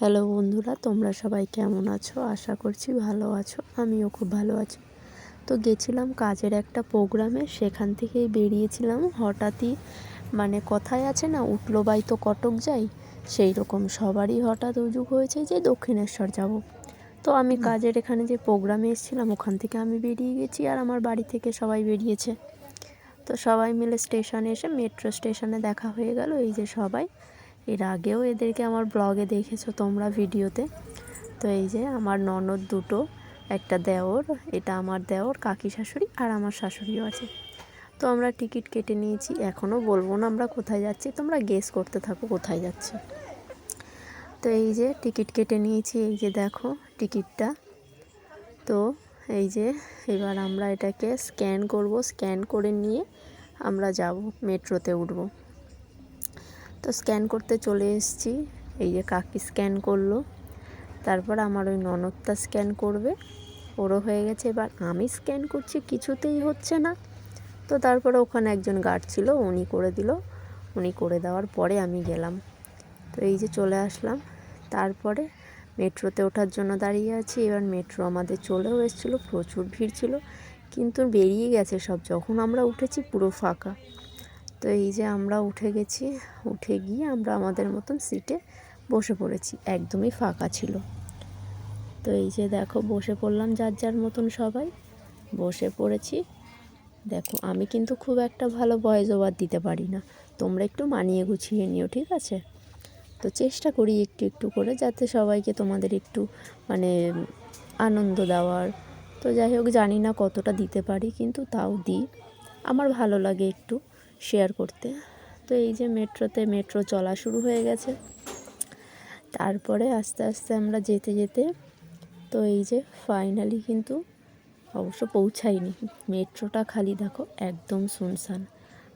Hello বন্ধুরা তোমরা সবাই কেমন আছো? আশা করছি ভালো আছো আমিও খুব ভালো আছি। তো গেছিলাম কাজের একটা প্রোগ্রামে সেখান থেকেই বেরিয়েছিলাম। হঠাৎই মানে কথায় আছে না উঠল বাই তো কটক যাই সেই রকম সবারই হঠাৎ উজুগ হয়েছে যে দক্ষিণেশ্বর যাব। তো আমি কাজের এখানে যে প্রোগ্রামে এসেছিলাম ওখান থেকে আমি বেরিয়ে গেছি আর আমার বাড়ি থেকে সবাই বেরিয়েছে। তো সবাই মিলে স্টেশনে এসে মেট্রো স্টেশনে দেখা হয়ে গেল এই যে সবাই। এর আগেও এদেরকে আমার ব্লগে দেখেছ তোমরা ভিডিওতে তো এই যে আমার ননদ দুটো, একটা দেওর, এটা আমার দেওর, কাকি শাশুড়ি আর আমার শাশুড়িও আছে। তো আমরা টিকিট কেটে নিয়েছি, এখনও বলব না আমরা কোথায় যাচ্ছি, তোমরা গেস করতে থাকো কোথায় যাচ্ছি। তো এই যে টিকিট কেটে নিয়েছি, এই যে দেখো টিকিটটা। তো এই যে এবার আমরা এটাকে স্ক্যান করব স্ক্যান করে নিয়ে আমরা যাব, মেট্রোতে উঠবো। তো স্ক্যান করতে চলে এসেছি। এই যে কাকি স্ক্যান করল। তারপর আমার ওই ননদটা স্ক্যান করবে। ওরও হয়ে গেছে। এবার আমি স্ক্যান করছি, কিছুতেই হচ্ছে না। তো তারপরে ওখানে একজন গার্ড ছিল, উনি করে দিল। উনি করে দেওয়ার পরে আমি গেলাম। তো এই যে চলে আসলাম। তারপরে মেট্রোতে ওঠার জন্য দাঁড়িয়ে আছি। এবার মেট্রো আমাদের চলেও এসেছিল। প্রচুর ভিড় ছিল। কিন্তু বেরিয়ে গেছে সব। যখন আমরা উঠেছি পুরো ফাঁকা। তো এই যে আমরা উঠে গেছি, উঠে গিয়ে আমরা আমাদের মতন সিটে বসে পড়েছি, একদমই ফাঁকা ছিল। তো এই যে দেখো, বসে পড়লাম যার যার মতন সবাই। বসে পড়েছি। দেখো, আমি কিন্তু খুব একটা ভালো ভয়েস ওভার দিতে পারি না। তোমরা একটু মানিয়ে গুছিয়ে নিও, ঠিক আছে? তো চেষ্টা করি একটু একটু করে, যাতে সবাইকে তোমাদের একটু মানে আনন্দ দেওয়ার। তো যাই হোক, জানি না কতটা দিতে পারি, কিন্তু তাও দিই। আমার ভালো লাগে একটু। শেয়ার করতে। তো এই যে মেট্রোতে মেট্রো চলা শুরু হয়ে গেছে। তারপরে আস্তে আস্তে আমরা যেতে যেতে তো এই যে ফাইনালি কিন্তু অবশ্য পৌঁছাইনি মেট্রোটা খালি দেখো একদম শুনশান।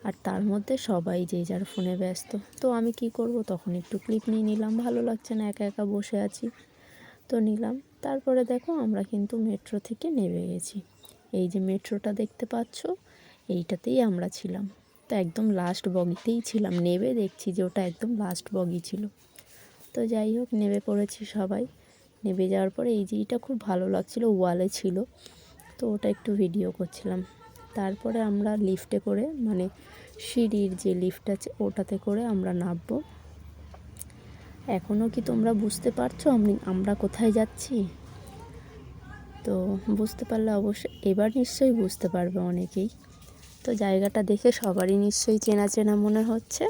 আর তার মধ্যে সবাই যে যার ফোনে ব্যস্ত। তো আমি কি করব? তখন একটু ক্লিপ নিয়ে নিলাম। ভালো লাগছে না, একা একা বসে আছি। তো নিলাম। তারপরে দেখো আমরা কিন্তু মেট্রো থেকে নেমে গেছি। এই যে মেট্রোটা দেখতে পাচ্ছ, এইটাতেই আমরা ছিলাম। তো একদম লাস্ট বগিতেই ছিলাম। নেবে দেখছি যে ওটা একদম লাস্ট বগি ছিল। তো যাই হোক, নেবে পড়েছি সবাই। নেবে যাওয়ার পরে এই জিটা খুব ভালো লাগছিল ওয়ালে ছিল। তো ওটা একটু ভিডিও করছিলাম। তারপরে আমরা লিফটে করে মানে সিঁড়ির যে লিফট আছে, ওটাতে করে আমরা নামবো। এখনও কি তোমরা বুঝতে পারছ আমি, আমরা কোথায় যাচ্ছি? তো বুঝতে পারলে অবশ্যই, এবার নিশ্চয়ই বুঝতে পারবে অনেকেই। তো জায়গাটা দেখে সবারই নিশ্চয়ই চেনা চেনা মনে হচ্ছে।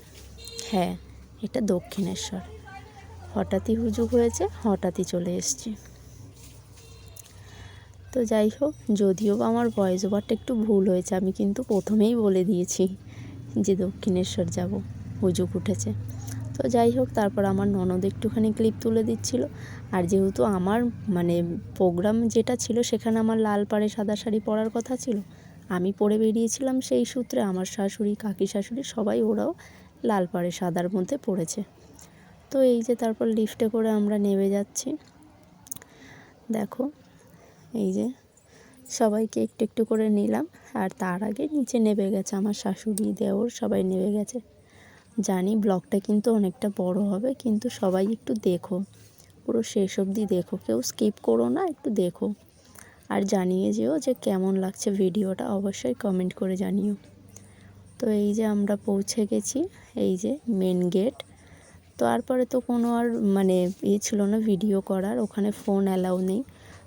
হ্যাঁ এটা দক্ষিণেশ্বর। হঠাৎই হুজুগ হয়েছে, হঠাৎই চলে এসছি। তো যাই হোক, যদিও বা আমার ভয়েস ওভারটা একটু ভুল হয়েছে, আমি কিন্তু প্রথমেই বলে দিয়েছি যে দক্ষিণেশ্বর যাব, হুজুগ উঠেছে। তো যাই হোক, তারপর আমার ননদ একটুখানি ক্লিপ তুলে দিচ্ছিল। আর যেহেতু আমার মানে প্রোগ্রাম যেটা ছিল, সেখানে আমার লাল পাড়ে সাদা শাড়ি পরার কথা ছিল আমি পরে বেরিয়েছিলাম সেই সূত্রে আমার শাশুড়ি, কাকি শাশুড়ি সবাই ওরাও লাল পাড়ে সাদার মধ্যে পড়েছে। তো এই যে তারপর লিফটে করে আমরা নেমে যাচ্ছি। দেখো, এই যে সবাইকে একটু একটু করে নিলাম। আর তার আগে নিচে নেমে গেছে আমার শাশুড়ি, দেওর সবাই নেমে গেছে। জানি ব্লগটা কিন্তু অনেকটা বড় হবে, কিন্তু সবাই একটু দেখো। পুরো শেষ অবধি দেখো। কেউ স্কিপ করো না, একটু দেখো। আর জানিয়ে যেও যে কেমন লাগছে ভিডিওটা অবশ্যই কমেন্ট করে জানিও। তো এই যে আমরা পৌঁছে গেছি, এই যে মেন গেট তারপরে তো কোনো আর মানে ইয়ে ছিল না ভিডিও করার, ওখানে ফোন অ্যালাউ নেই।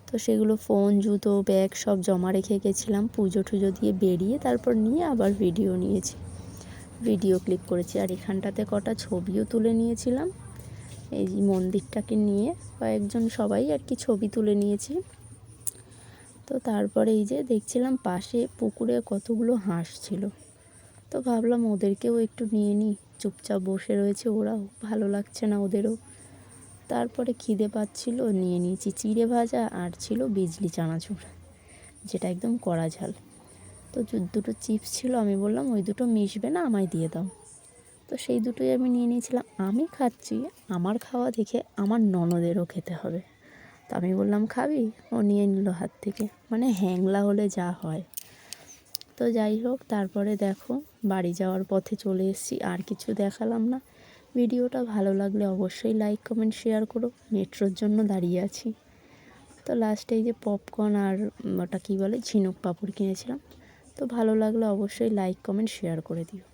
তো সেগুলো ফোন জুতো ব্যাগ সব জমা রেখে গেছিলাম, পুজো টুজো দিয়ে বেরিয়ে তারপর নিয়ে আবার ভিডিও নিয়েছি। ভিডিও ক্লিক করেছি, আর এখানটাতে কটা ছবিও তুলে নিয়েছিলাম। এই মন্দিরটাকে নিয়ে কয়েকজন সবাই আর কি ছবি তুলে নিয়েছি। তো তারপরে এই যে দেখছিলাম পাশে পুকুরে কতগুলো হাঁস ছিল। তো ভাবলাম ওদেরকেও একটু নিয়ে নিই চুপচাপ বসে রয়েছে ওরাও, ভালো লাগছে না ওদেরও। তারপরে খিদে পাচ্ছিল, নিয়ে নিয়েছি চিড়ে ভাজা আর ছিল বিজলি চানাচুর, যেটা একদম কড়া ঝাল। তো দুটো চিপস ছিল, আমি বললাম ওই দুটো মিশবে না, আমায় দিয়ে দাও। তো সেই দুটোই আমি নিয়ে নিয়েছিলাম। আমি খাচ্ছি, আমার খাওয়া দেখে আমার ননদেরও খেতে হবে। তো আমি বললাম, খাবি? ও নিয়ে নিল হাত থেকে। মানে হ্যাংলা হলে যা হয়। তো যাই হোক, তারপরে দেখো, বাড়ি যাওয়ার পথে চলে এসেছি, আর কিছু দেখালাম না। ভিডিওটা ভালো লাগলে অবশ্যই লাইক, কমেন্ট, শেয়ার করো। মেট্রোর জন্য দাঁড়িয়ে আছি। তো লাস্টে এই যে পপকর্ন আর ওটা কী বলে, ঝিনুক পাপড় কিনেছিলাম। তো ভালো লাগলে অবশ্যই লাইক, কমেন্ট, শেয়ার করে দিও।